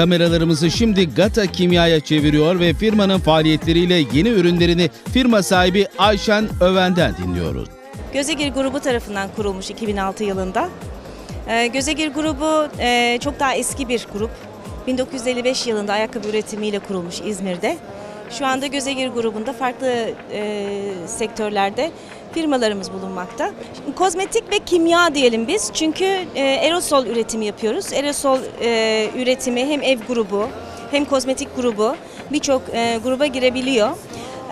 Kameralarımızı şimdi Gata Kimya'ya çeviriyor ve firmanın faaliyetleriyle yeni ürünlerini firma sahibi Ayşen Öven'den dinliyoruz. Gözegir grubu tarafından kurulmuş 2006 yılında. Ee, Gözegir grubu e, çok daha eski bir grup. 1955 yılında ayakkabı üretimiyle kurulmuş İzmir'de. Şu anda Gözegir grubunda farklı e, sektörlerde firmalarımız bulunmakta. Şimdi kozmetik ve kimya diyelim biz çünkü e, aerosol üretimi yapıyoruz. Aerosol e, üretimi hem ev grubu hem kozmetik grubu birçok e, gruba girebiliyor.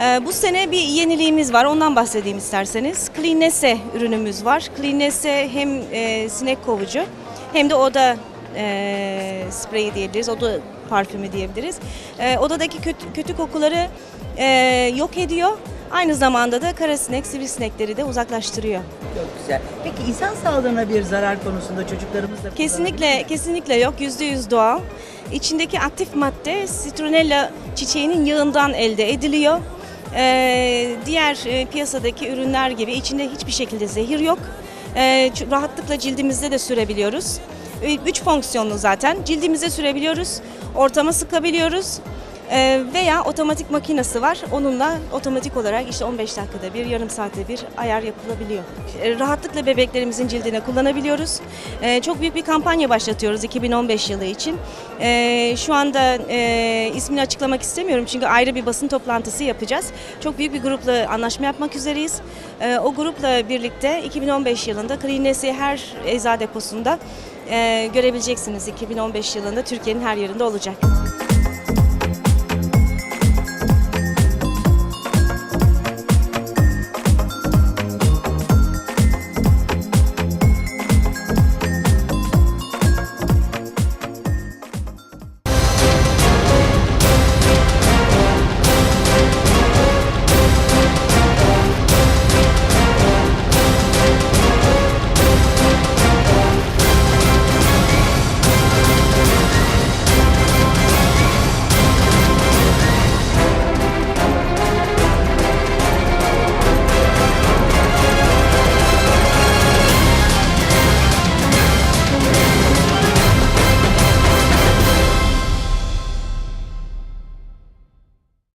Ee, Bu sene bir yeniliğimiz var. Ondan bahsedeyim isterseniz. Cleanesse ürünümüz var. Cleanesse hem e, sinek kovucu hem de oda e, spreyi diyebiliriz. Oda parfümü diyebiliriz. E, odadaki kötü, kötü kokuları e, yok ediyor. Aynı zamanda da kara sinek, sivrisinekleri de uzaklaştırıyor. Çok güzel. Peki insan sağlığına bir zarar konusunda çocuklarımızla Kesinlikle kesinlikle yok. Yüzde yüz doğal. İçindeki aktif madde citronella çiçeğinin yağından elde ediliyor. Ee, diğer e, piyasadaki ürünler gibi içinde hiçbir şekilde zehir yok. Ee, rahatlıkla cildimizde de sürebiliyoruz. Üç fonksiyonlu zaten. Cildimize sürebiliyoruz, ortama sıkabiliyoruz. Ee, veya otomatik makinesi var. Onunla otomatik olarak işte 15 dakikada bir, yarım saatte bir ayar yapılabiliyor. Ee, rahatlıkla bebeklerimizin cildine kullanabiliyoruz. Ee, çok büyük bir kampanya başlatıyoruz 2015 yılı için. Ee, şu anda e, ismini açıklamak istemiyorum çünkü ayrı bir basın toplantısı yapacağız. Çok büyük bir grupla anlaşma yapmak üzereyiz. O grupla birlikte 2015 yılında Cleaness'i her ecza deposunda e, görebileceksiniz. 2015 yılında Türkiye'nin her yerinde olacak.